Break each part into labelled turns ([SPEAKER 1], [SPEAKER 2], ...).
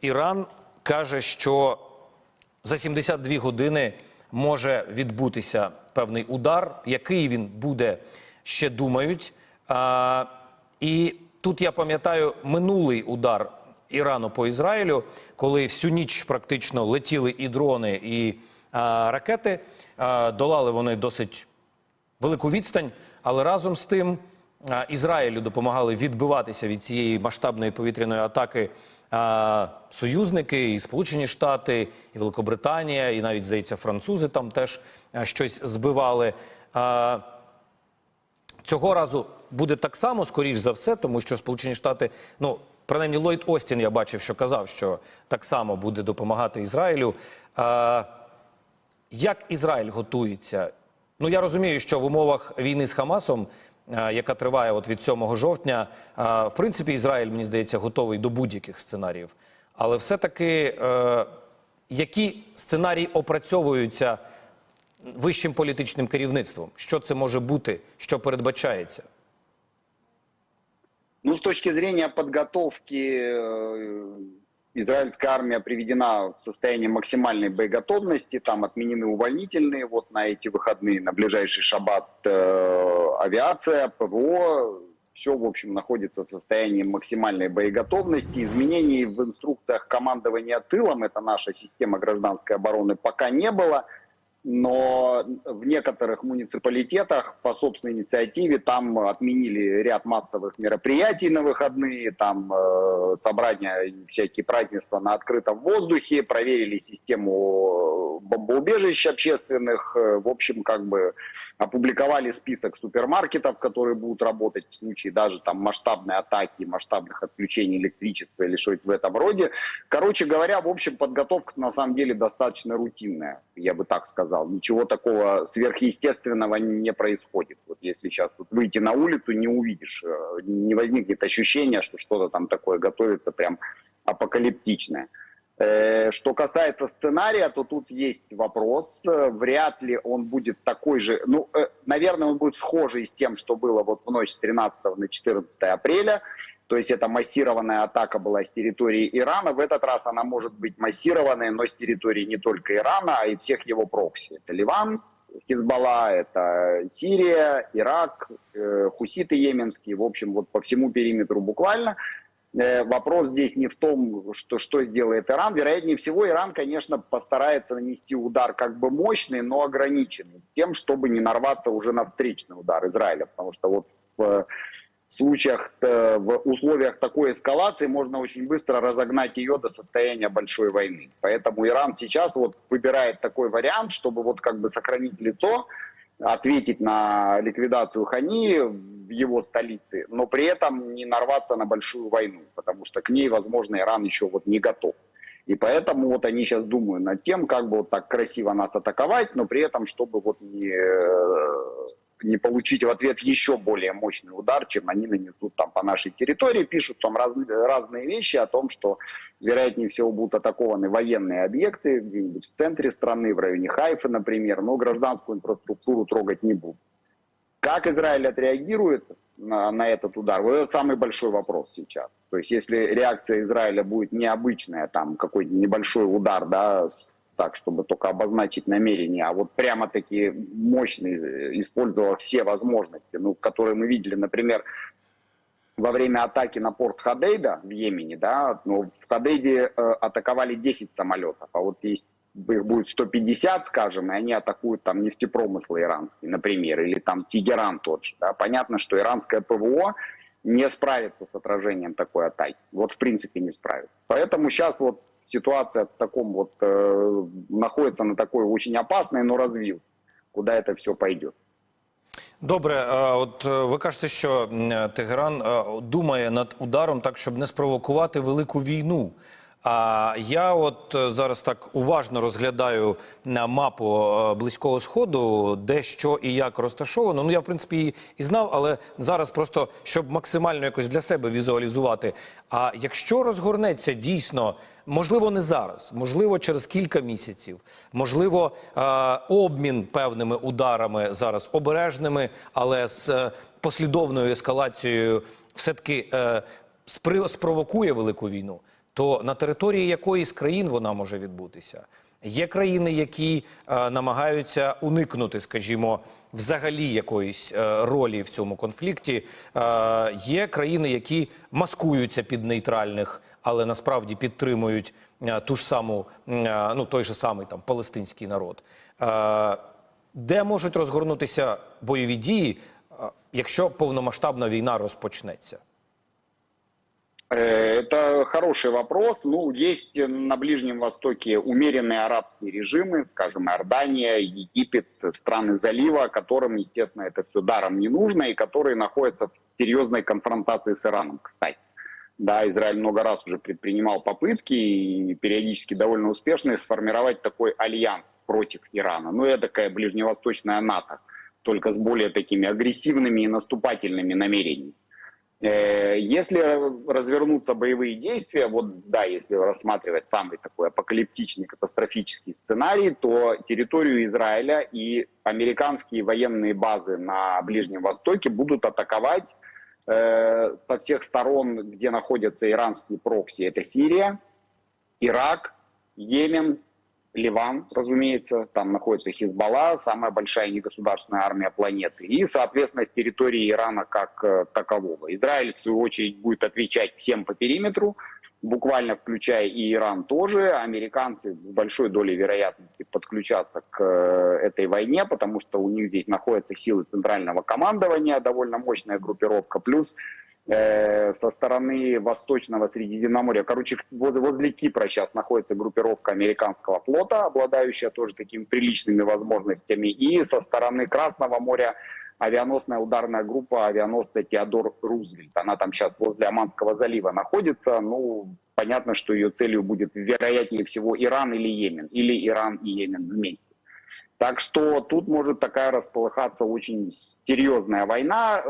[SPEAKER 1] Іран каже, що за 72 години може відбутися певний удар. Який він буде, ще думають. А, і тут я пам'ятаю минулий удар Ірану по Ізраїлю, коли всю ніч практично летіли і дрони, і а, ракети. А, долали вони досить велику відстань, але разом з тим Ізраїлю допомагали відбиватися від цієї масштабної повітряної атаки союзники, і Сполучені Штати, і Великобританія, і навіть здається, французи там теж щось збивали. Цього разу буде так само, скоріш за все, тому що Сполучені Штати, ну принаймні Ллойд Остін, я бачив, що казав, що так само буде допомагати Ізраїлю. Як Ізраїль готується? Ну я розумію, що в умовах війни з Хамасом, яка триває от від 7 жовтня, в принципі, Ізраїль, мені здається, готовий до будь-яких сценаріїв. Але все-таки е, які сценарії опрацьовуються вищим політичним керівництвом? Що це може бути, що передбачається?
[SPEAKER 2] Ну, с точки зрения подготовки, э, израильская армия приведена в состояние максимальной боеготовности, там отменены увольнительные вот на эти выходные, на ближайший шаббат э, авиация, ПВО, все, в общем, находится в состоянии максимальной боеготовности. Изменений в инструкциях командования тылом, это наша система гражданской обороны, пока не было но в некоторых муниципалитетах по собственной инициативе там отменили ряд массовых мероприятий на выходные, там э, собрания всякие празднества на открытом воздухе, проверили систему бомбоубежищ общественных, э, в общем, как бы опубликовали список супермаркетов, которые будут работать в случае даже там масштабной атаки, масштабных отключений электричества или что-то в этом роде. Короче говоря, в общем, подготовка на самом деле достаточно рутинная, я бы так сказал. Ничего такого сверхъестественного не происходит. Вот если сейчас тут выйти на улицу, не увидишь, э, не возникнет ощущения, что что-то там такое готовится прям апокалиптичное. Э, Что касается сценария, то тут есть вопрос. Вряд ли он будет такой же, ну, э, наверное, он будет схожий с тем, что было вот в ночь с 13 на 14 апреля. То есть это массированная атака была с территории Ирана. В этот раз она может быть массированной, но с территории не только Ирана, а и всех его прокси. Это Ливан, Хизбалла, это Сирия, Ирак, э, хуситы йеменские, в общем, вот по всему периметру буквально. Э, Вопрос здесь не в том, что, что сделает Иран. Вероятнее всего, Иран, конечно, постарается нанести удар как бы мощный, но ограниченный, тем, чтобы не нарваться уже на встречный удар Израиля. Потому что вот в случаях, э, в условиях такой эскалации можно очень быстро разогнать ее до состояния большой войны. Поэтому Иран сейчас вот выбирает такой вариант, чтобы вот как бы сохранить лицо, ответить на ликвидацию Хани в его столице, но при этом не нарваться на большую войну, потому что к ней, возможно, Иран еще вот не готов. И поэтому вот они сейчас думают над тем, как бы вот так красиво нас атаковать, но при этом, чтобы вот не, э, не получить в ответ еще более мощный удар, чем они нанесут там по нашей территории. Пишут там раз- разные вещи о том, что вероятнее всего будут атакованы военные объекты где-нибудь в центре страны, в районе Хайфа, например, но гражданскую инфраструктуру трогать не будут. Как Израиль отреагирует на, на этот удар? Вот это самый большой вопрос сейчас. То есть если реакция Израиля будет необычная, там какой-то небольшой удар, да, с- так, чтобы только обозначить намерение, а вот прямо-таки мощный, э, использовал все возможности, ну, которые мы видели, например, во время атаки на порт Хадейда в Йемене, да, ну, в Хадейде э, атаковали 10 самолетов, а вот есть их будет 150, скажем, и они атакуют там нефтепромыслы иранские, например, или там Тегеран тот же. Да. Понятно, что иранское ПВО не справится с отражением такой атаки. Вот в принципе не справится. Поэтому сейчас вот ситуация в таком вот э, находится на такой очень опасной, но развил, куда это все пойдет.
[SPEAKER 1] Добре, от е, ви кажете, що м, Тегеран е, думає над ударом так, щоб не спровокувати велику війну. А я от е, зараз так уважно розглядаю на мапу е, близького сходу, де що і як розташовано. Ну я в принципі і, і знав, але зараз просто щоб максимально якось для себе візуалізувати. А якщо розгорнеться дійсно, можливо, не зараз, можливо, через кілька місяців, можливо, е, обмін певними ударами зараз обережними, але з послідовною ескалацією, все таки спровокує велику війну то на території якої з країн вона може відбутися? Є країни, які е, намагаються уникнути, скажімо, взагалі якоїсь е, ролі в цьому конфлікті. Е, є країни, які маскуються під нейтральних, але насправді підтримують е, ту ж саму, е, ну той же самий там палестинський народ. Е, де можуть розгорнутися бойові дії, е, якщо повномасштабна війна розпочнеться?
[SPEAKER 2] Э, Это хороший вопрос. Ну, есть на Ближнем Востоке умеренные арабские режимы, скажем, Иордания, Египет, страны залива, которым, естественно, это все даром не нужно, и которые находятся в серьезной конфронтации с Ираном, кстати. Да, Израиль много раз уже предпринимал попытки, и периодически довольно успешные, сформировать такой альянс против Ирана. Ну, это такая ближневосточная НАТО, только с более такими агрессивными и наступательными намерениями. Э, Если развернутся боевые действия, вот да, если рассматривать самый такой апокалиптичный, катастрофический сценарий, то территорию Израиля и американские военные базы на Ближнем Востоке будут атаковать э, со всех сторон, где находятся иранские прокси. Это Сирия, Ирак, Йемен, Ливан, разумеется, там находится Хизбалла, самая большая негосударственная армия планеты, и, соответственно, с территории Ирана как э, такового. Израиль, в свою очередь, будет отвечать всем по периметру, буквально включая и Иран тоже. Американцы с большой долей вероятности подключатся к э, этой войне, потому что у них здесь находятся силы центрального командования, довольно мощная группировка, плюс э, со стороны Восточного Средиземноморья. Короче, возле, Кипра сейчас находится группировка американского флота, обладающая тоже такими приличными возможностями. И со стороны Красного моря авианосная ударная группа авианосца Теодор Рузвельт. Она там сейчас возле Оманского залива находится. Ну, понятно, что ее целью будет, вероятнее всего, Иран или Йемен. Или Иран и Йемен вместе. Так что тут может такая располыхаться очень серьезная война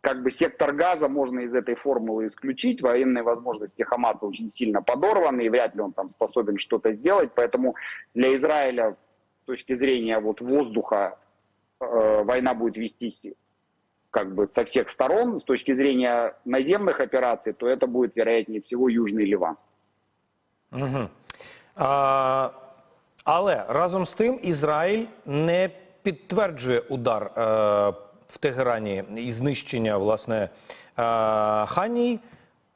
[SPEAKER 2] Э, Как бы сектор газа можно из этой формулы исключить. Военные возможности Хамаса очень сильно подорваны, и вряд ли он там способен что-то сделать. Поэтому для Израиля с точки зрения вот воздуха э, война будет вестись как бы со всех сторон. С точки зрения наземных операций, то это будет, вероятнее всего, Южный Ливан.
[SPEAKER 1] Угу. А, але разом з тим Ізраїль не підтверджує удар е, в Тегерані і знищення власне е, Ханії.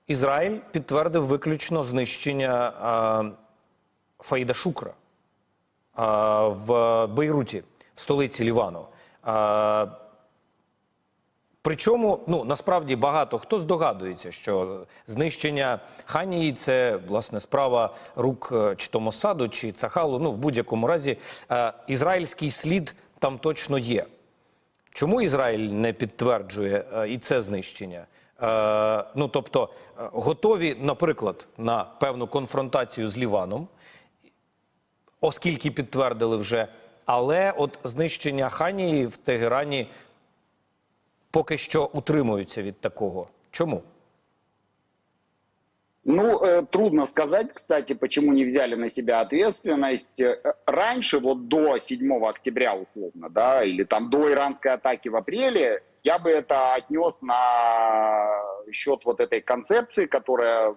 [SPEAKER 1] Ізраїль підтвердив виключно знищення е, Фаїда Шукра е, в Бейруті, в столиці Лівану. Причому ну насправді багато хто здогадується, що знищення Ханії це власне справа рук чи то Мосаду, чи Цахалу. Ну в будь-якому разі ізраїльський слід там точно є. Чому Ізраїль не підтверджує е, і це знищення? Е, ну тобто е, готові, наприклад, на певну конфронтацію з Ліваном, оскільки підтвердили вже, але от знищення Ханії в Тегерані поки що утримуються від такого. Чому?
[SPEAKER 2] Ну, э, трудно сказать, кстати, почему не взяли на себя ответственность. Э, Раньше, вот до 7 октября, условно, да, или там до иранской атаки в апреле, я бы это отнес на счет вот этой концепции, которая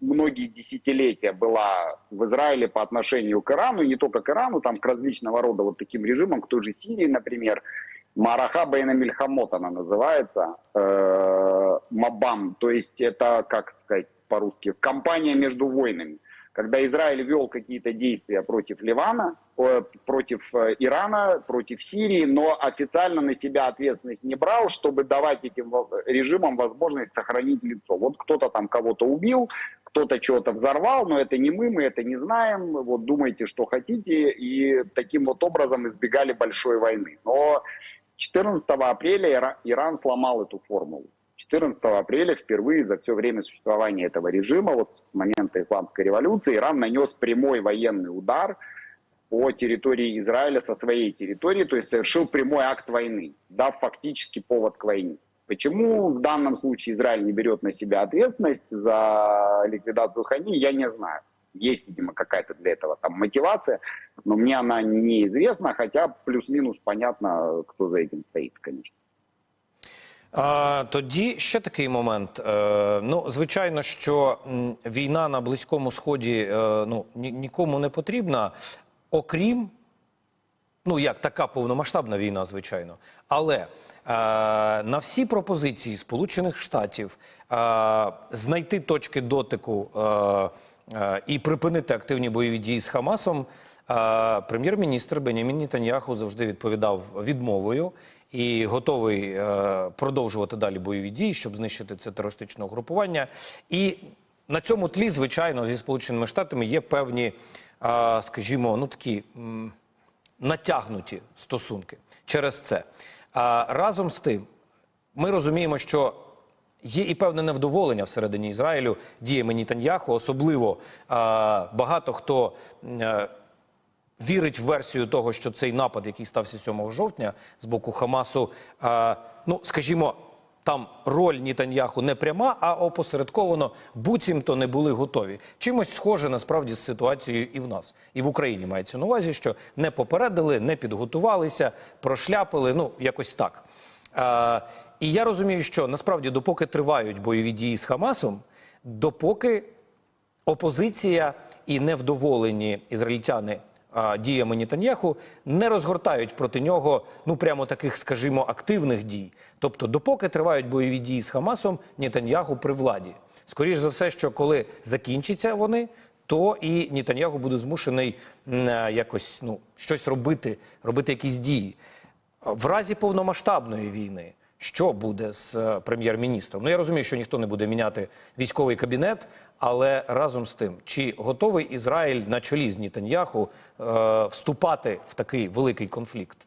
[SPEAKER 2] многие десятилетия была в Израиле по отношению к Ирану, и не только к Ирану, там к различного рода вот таким режимам, к той же Сирии, например, Мараха Бейна Мильхамот она называется, э, Мабам, то есть это, как сказать по-русски, компания между войнами. Когда Израиль вел какие-то действия против Ливана, против э, Ирана, против Сирии, но официально на себя ответственность не брал, чтобы давать этим режимам возможность сохранить лицо. Вот кто-то там кого-то убил, кто-то чего-то взорвал, но это не мы, мы это не знаем, вот думайте, что хотите, и таким вот образом избегали большой войны. Но 14 апреля Ира- Иран сломал эту формулу. 14 апреля впервые за все время существования этого режима, вот с момента исламской революции, Иран нанес прямой военный удар по территории Израиля со своей территории, то есть совершил прямой акт войны, дав фактически повод к войне. Почему в данном случае Израиль не берет на себя ответственность за ликвидацию Хани, я не знаю. Есть, видимо, какая-то для этого там мотивация, но мне она неизвестна, хотя плюс-минус понятно, кто за этим стоит, конечно.
[SPEAKER 1] А, тоді ще такий момент. Е, ну, звичайно, що війна на Близькому Сході е, ну, ні- нікому не потрібна, окрім ну як така повномасштабна війна, звичайно. Але е, на всі пропозиції Сполучених Штатів е, знайти точки дотику і припинити активні бойові дії з Хамасом. Прем'єр-міністр Бенямін Нетаньяху завжди відповідав відмовою і готовий е, продовжувати далі бойові дії, щоб знищити це терористичне угрупування. І на цьому тлі, звичайно, зі Сполученими Штатами є певні, е, скажімо, ну такі. натягнуті стосунки через це. А разом з тим, ми розуміємо, що є і певне невдоволення всередині Ізраїлю діями Нітаньяху. Особливо багато хто е, вірить в версію того, що цей напад, який стався 7 жовтня з боку Хамасу, а, ну скажімо. Там роль Нітаньяху не пряма, а опосередковано буцімто не були готові. Чимось схоже насправді з ситуацією і в нас, і в Україні мається на увазі, що не попередили, не підготувалися, прошляпили. Ну якось так. А, і я розумію, що насправді, допоки тривають бойові дії з Хамасом, допоки опозиція і невдоволені ізраїльтяни діями Нетаньяху не розгортають проти нього ну прямо таких, скажімо, активних дій. Тобто, допоки тривають бойові дії з Хамасом, Нетаньяху при владі. Скоріше за все, що коли закінчаться вони, то і Нетаньяху буде змушений е, якось ну щось робити, робити якісь дії. В разі повномасштабної війни, що буде з е, прем'єр-міністром? Ну я розумію, що ніхто не буде міняти військовий кабінет, але разом з тим, чи готовий Ізраїль на чолі з Нітаньяху е, вступати в такий великий конфлікт?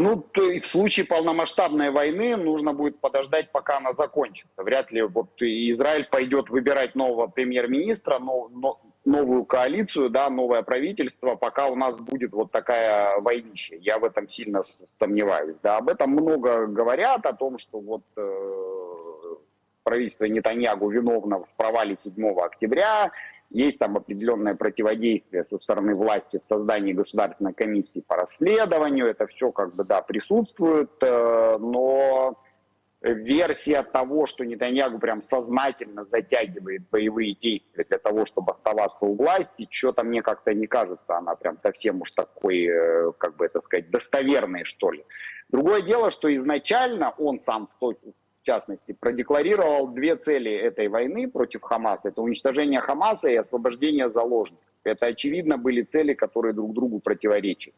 [SPEAKER 2] Ну, то в случае полномасштабной войны нужно будет подождать, пока она закончится. Вряд ли вот Израиль пойдет выбирать нового премьер-министра, но, но- новую коалицию, да, новое правительство, пока у нас будет вот такая войнища. Я в этом сильно сомневаюсь. Да, об этом много говорят, о том, что вот э, правительство Нетаньягу виновно в провале 7 октября, есть там определенное противодействие со стороны власти в создании государственной комиссии по расследованию. Это все как бы, да, присутствует, э, но версия того, что Нетаньягу прям сознательно затягивает боевые действия для того, чтобы оставаться у власти, что-то мне как-то не кажется, она прям совсем уж такой, э, как бы это сказать, достоверной, что ли. Другое дело, что изначально он сам в в частности, продекларировал две цели этой войны против Хамаса. Это уничтожение Хамаса и освобождение заложников. Это, очевидно, были цели, которые друг другу противоречат.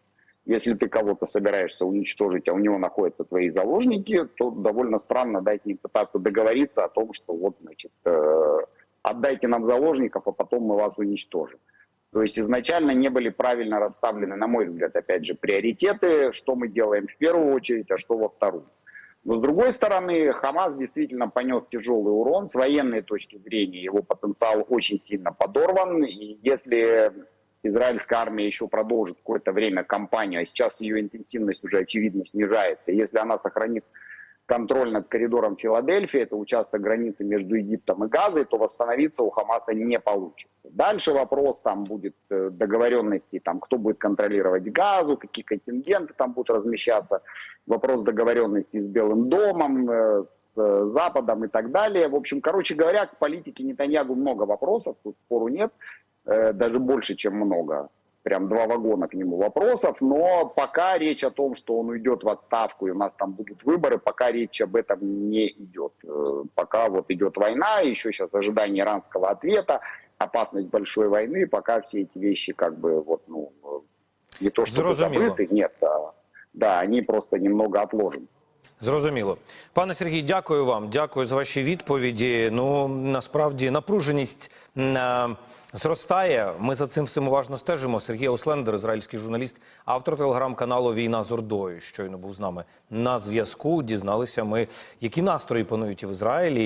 [SPEAKER 2] Если ты кого-то собираешься уничтожить, а у него находятся твои заложники, то довольно странно дать им пытаться договориться о том, что вот, значит, э, отдайте нам заложников, а потом мы вас уничтожим. То есть изначально не были правильно расставлены, на мой взгляд, опять же, приоритеты, что мы делаем в первую очередь, а что во вторую. Но с другой стороны, Хамас действительно понес тяжелый урон. С военной точки зрения его потенциал очень сильно подорван. И если израильская армия еще продолжит какое-то время кампанию, а сейчас ее интенсивность уже очевидно снижается, если она сохранит контроль над коридором Филадельфии, это участок границы между Египтом и Газой, то восстановиться у Хамаса не получится. Дальше вопрос там будет э, договоренности, там, кто будет контролировать Газу, какие контингенты там будут размещаться, вопрос договоренности с Белым домом, э, с э, Западом и так далее. В общем, короче говоря, к политике Нетаньягу много вопросов, тут спору нет, даже больше, чем много прям два вагона к нему вопросов, но пока речь о том, что он уйдет в отставку и у нас там будут выборы, пока речь об этом не идет. Э, Пока вот идет война, еще сейчас ожидание иранского ответа, опасность большой войны, пока все эти вещи как бы вот, ну, э, не то
[SPEAKER 1] Зрозуміло.
[SPEAKER 2] забыты, нет, а, да, они просто немного отложены.
[SPEAKER 1] Зрозуміло, пане Сергій, дякую вам. Дякую за ваші відповіді. Ну насправді напруженість е, зростає. Ми за цим всім уважно стежимо. Сергій Ослендер, ізраїльський журналіст, автор телеграм-каналу Війна з Ордою. Щойно був з нами на зв'язку. Дізналися ми, які настрої панують в Ізраїлі.